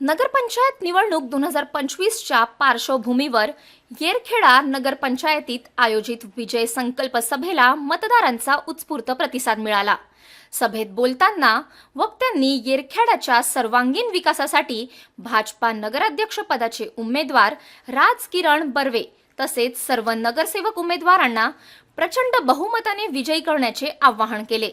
नगरपंचायत निवडणूक दोन हजार पंचवीसच्या पार्श्वभूमीवर येरखेडा नगरपंचायतीत आयोजित विजय संकल्प सभेला मतदारांचा उत्स्फूर्त प्रतिसाद मिळाला. सभेत बोलताना वक्त्यांनी येरखेडाच्या सर्वांगीण विकासासाठी भाजपा नगराध्यक्षपदाचे उमेदवार राज किरण बर्वे तसेच सर्व नगरसेवक उमेदवारांना प्रचंड बहुमताने विजयी करण्याचे आवाहन केले.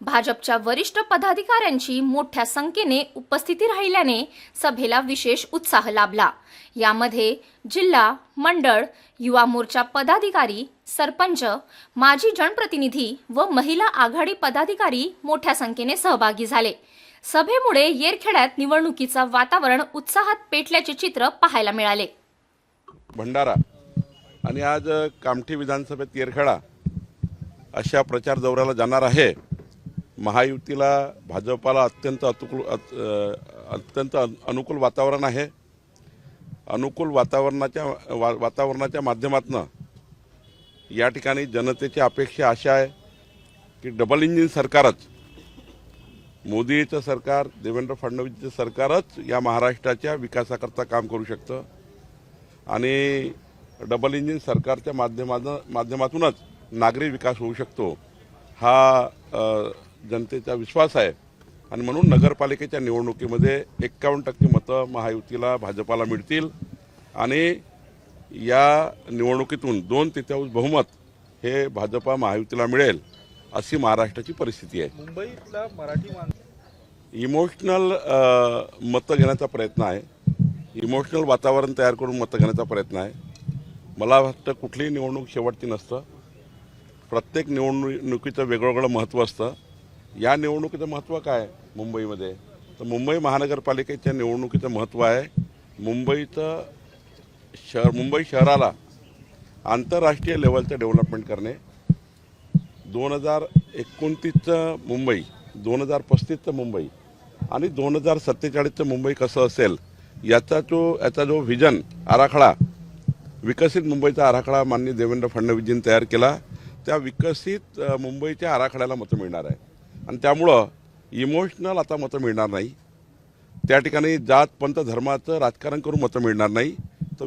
भाजपच्या वरिष्ठ पदाधिकाऱ्यांची मोठ्या संख्येने उपस्थिती राहिल्याने सभेला विशेष उत्साह लाभला. यामध्ये जिल्हा मंडळ युवा मोर्चा पदाधिकारी सरपंच माजी जनप्रतिनिधी व महिला आघाडी पदाधिकारी मोठ्या संख्येने सहभागी झाले. सभेमुळे येरखेड्यात निवडणुकीचं वातावरण उत्साहात पेटल्याचे चित्र पाहायला मिळाले. भंडारा आणि आज कामठी विधानसभेत येरखेडा अशा प्रचार दौऱ्याला जाणार आहे. महायुतीला भाजपाला अत्यंत अतुकूल अत- अत्यंत अनुकूल वातावरण आहे. अनुकूल वातावरणाच्या वा वातावरणाच्या माध्यमातून या ठिकाणी जनतेची अपेक्षा अशा आहे की डबल इंजिन सरकारच मोदीचं सरकार देवेंद्र फडणवीसचं सरकारच या महाराष्ट्राच्या विकासाकरता काम करू शकतं. आणि डबल इंजिन सरकारच्या माध्यमातून माध्यमातूनच नागरी विकास होऊ शकतो हा जनतेचा विश्वास आहे. आणि म्हणून नगरपालिकेच्या निवडणुकीमध्ये एक्कावन्न टक्के मतं महायुतीला भाजपाला मिळतील. आणि या निवडणुकीतून दोन तृतीयांश बहुमत हे भाजपा महायुतीला मिळेल अशी महाराष्ट्राची परिस्थिती आहे. मुंबईतला मराठी माणूस इमोशनल मतं घेण्याचा प्रयत्न आहे. इमोशनल वातावरण तयार करून मतं घेण्याचा प्रयत्न आहे. मला वाटतं कुठलीही निवडणूक शेवटची नसतं. प्रत्येक निवडणुकीचं वेगवेगळं महत्त्व असतं. या निवडणुकीचं महत्त्व काय मुंबईमध्ये? तर मुंबई महानगरपालिकेच्या निवडणुकीचं महत्त्व आहे. मुंबईचं शहर मुंबई शहराला आंतरराष्ट्रीय लेवलचं डेव्हलपमेंट करणे. दोन हजार एकोणतीसचं मुंबई दोन हजार पस्तीसचं मुंबई आणि दोन हजार सत्तेचाळीसचं मुंबई कसं असेल याचा जो याचा जो व्हिजन आराखडा विकसित मुंबईचा आराखडा माननीय देवेंद्र फडणवीसजींनी तयार केला. त्या विकसित मुंबईच्या आराखड्याला मतं मिळणार आहे. आणि त्यामुळं इमोशनल आता मतं मिळणार नाही. त्या ठिकाणी जात पंत धर्माचं राजकारण करून मतं मिळणार नाही.